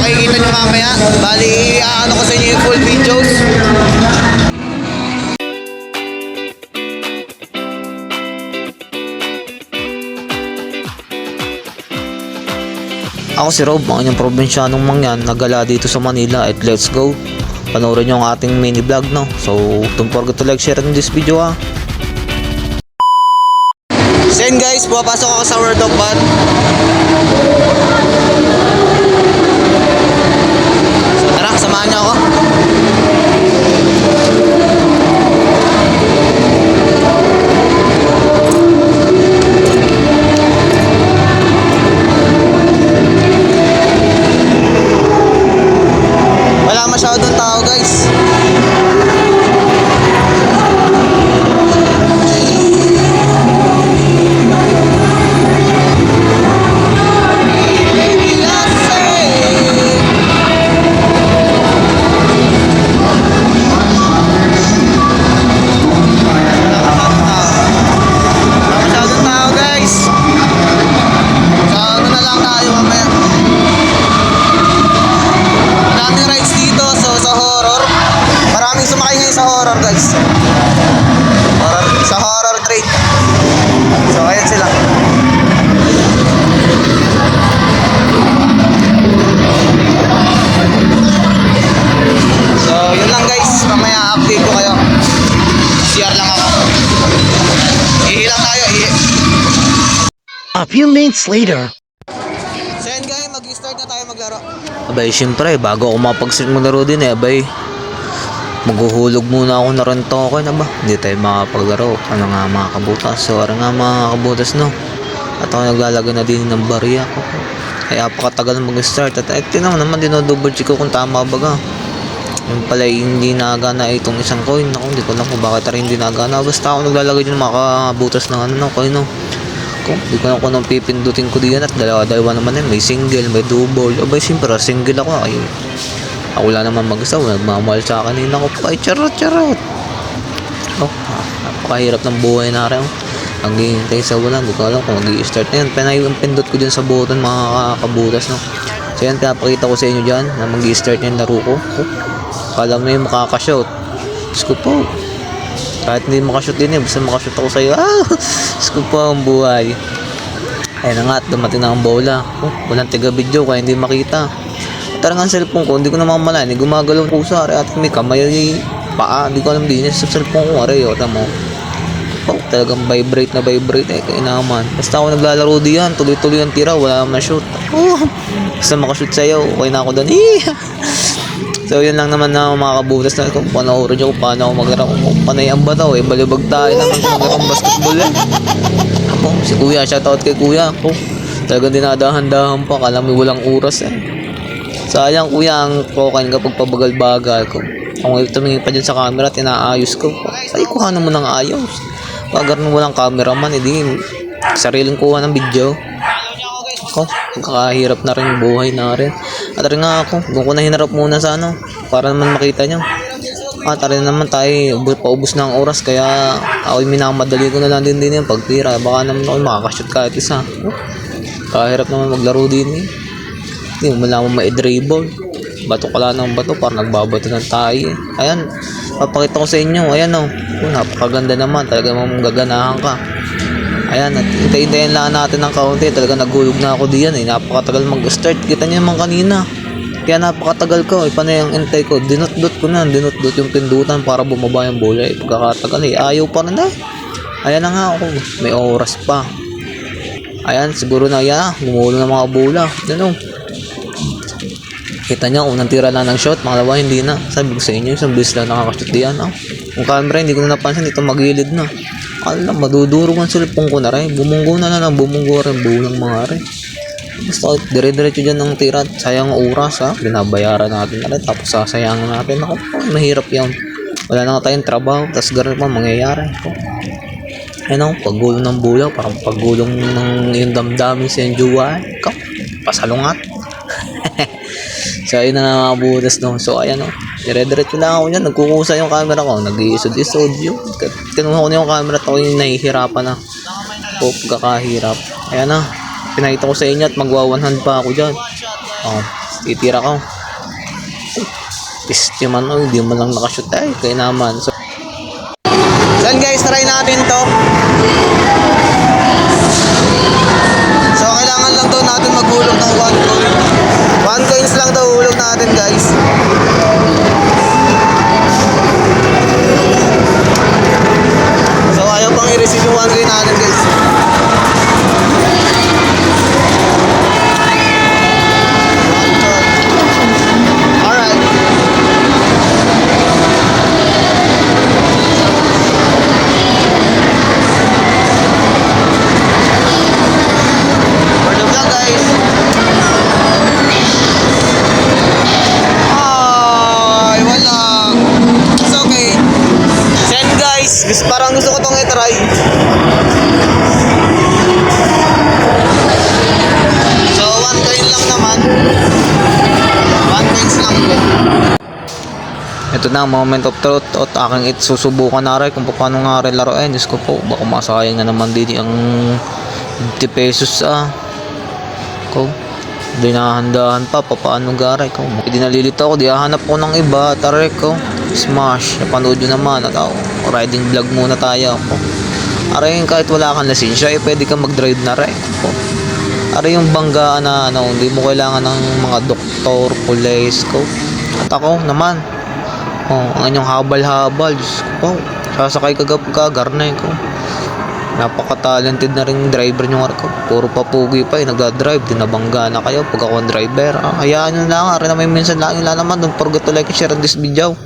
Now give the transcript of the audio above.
makikita nyo mamaya. Bali, ano ko sa inyo yung full videos. Ako si Rob, ang inyong probinsyanong mangyan, nagala dito sa Manila at let's go. Panoorin nyo ang ating mini vlog no. So, don't forget to like, share in this video ah. So guys, pumapasok ako sa World of Fun. Horror guys. Horror, sa horror train. So ayan sila. So yun lang guys. Mamaya update ko kayo. CR lang ako. Ihi lang tayo, ihi. A few minutes later. So yun guys, mag-start na tayo maglaro. Abay, syempre, bago ako mapag-start maglaro din eh, abay, maghuhulog muna ako na rin to, okay na ba? Hindi tayo makapaglaro. Ano nga mga kabutas? So, ano nga mga kabutas, no? At ako naglalagay na din ng barya ko. Kaya apakatagal mag-start. At eh, tinan mo naman, dinodouble check ko kung tama ba ga. Yung pala hindi nagana itong isang coin. Ako, hindi ko alam kung bakit rin hindi nagana. Basta ako naglalagay din ng mga kabutas ng ano, no, coin, no? ko. Di ko na kung pipindutin ko diyan at dalawa-dalawa naman yan. May single, may double. Abay, siyempre, single ako. Ay, ako wala naman mag-isa. Nagmamahal sa akin. Ay, naku, ay, charot, charot. Oh, ah, napakahirap ng buhay na rin. Ang hihintay sa wala, hindi ko alam kung mag start na yan. Yung pindot ko dyan sa button, mga kabutas, no. So yan, pinapakita ko sa inyo dyan na mag start na yung laro ko. Oh, kala mo yung makakashoot. Diyos ko po. Kahit hindi makashoot din eh, basta makashoot ako sa'yo. Ah! Diyos ko po ang buhay. Ayun na nga, at dumating na ang bola. Oh, walang tiga video kaya hindi makita. Tarang ang cellphone ko, hindi ko namamala. Hindi gumagalaw pusa. Ari, at may kamay, paa. Hindi ko alam din. Sa cellphone ko, ari, o, tamo. Oh, talagang vibrate na vibrate eh, kaya naman. Basta ako naglalaro diyan, tuloy-tuloy ang tira, wala naman shoot. Oh, basta makashoot sa'yo, okay na ako doon. So yun lang naman na mga kabutas na kung panoorin nyo kung paano ako maglaro. Kung panay ang bataw eh, balibag tayo naman kung maglarong basketball eh. Ako, si kuya, shoutout kay kuya. Ako, talagang dinadahan-dahan pa, kala may walang oras eh. Sayang kuya ang kokain kapag pabagal-bagal ko. Kung tumingin pa dyan sa camera at inaayos ko. Ay, kuha naman ng ayos. Pag ganun walang cameraman, edi sariling kuha ng video. Ako, kakahirap na rin buhay na rin. At rin nga ako, doon ko na hinarap muna sa ano, para naman makita nyo. At rin naman tayo, paubos na ang oras, kaya ako minamadali ko na lang din din yung pagtira. Baka naman ako makakashoot kahit isa. Kahirap naman maglaro din eh. Hindi mo malaman ma-dribble. Bato ka lang ng bato, parang nagbabato ng tayo. Ayan, papakita ko sa inyo. Ayan o, oh. napakaganda naman. Talaga mong gaganahan ka. Ayan, at hintay-hintayin lang natin ng kaunti. Talaga naghulog na ako diyan eh. Napakatagal mag-start. Kita niyo naman kanina. Kaya napakatagal ko. Eh, panay ang intay ko. Dinot-dot ko na. Dinot-dot yung pindutan para bumaba yung bola. Eh, eh. Ayaw pa rin eh. Ayan na nga ako. May oras pa. Ayan, siguro na yan. Gumulo ng mga bola. O. Kita niya, unang tira na ng shot. Makalawa, hindi na. Sabi ko sa inyo, isang bilis lang nakakashoot diyan. Oh. Yung camera, hindi ko na napansin. Dito magilid na. Alam, madudurog ang cellphone ko na rin. Bumunggo na lang, bumunggo rin. Bulang mga rin. Basta dire-diretso dyan ng tira. Sayang ang oras ha. Binabayaran natin na. Tapos sasayangan natin. Ako, mahirap yan. Wala na tayong trabaho. Tapos ganun pa mangyayari. Ayun ako, paggulong ng bulaw. Parang paggulong ng yung damdamin sa yung jowa. Ikaw, pasalungat. so, ayun na nga mga butas no. So, ayan o. Dire-diretso lang ako niyan. Nagkukusa yung camera ko. Nag-iisod-isod yun. Kinuha ko na yung camera at ako yung nahihirapan na. O, pagkakahirap. Ayan na. Pinakita ko sa inyo at magwa 100 pa ako dyan. Oh, titira ko. Piste man, oh, hindi mo lang nakashoot ay, kaya naman. So, so guys, try natin to. Coins lang po. Ito na ang moment of truth at aking it susubukan na rin kung paano nga rin laruin. Diyos ko po, baka masayang na naman din ang 50 pesos ah. Ko, dinahandahan pa, papaano garay ko. Hindi nalilito ako, di hahanap ko ng iba, taray ko. Smash, napanood nyo naman at ako, riding vlog muna tayo ako. Aray kahit wala kang lisensya, eh pwede kang mag-drive na rin. Ko. Aray yung banggaan na ano, hindi mo kailangan ng mga doktor, police ko. At ako naman, Oh, ang inyong habal-habal. Diyos ko po. Sasakay ka ka, garnay ko. Napaka-talented na rin driver nyo ko. Puro papugi pa eh, nagdadrive. Dinabangga na kayo pag ako ang driver. Ah, hayaan nyo lang. Ari na may minsan lang yung lalaman. Don't forget to like and share this video.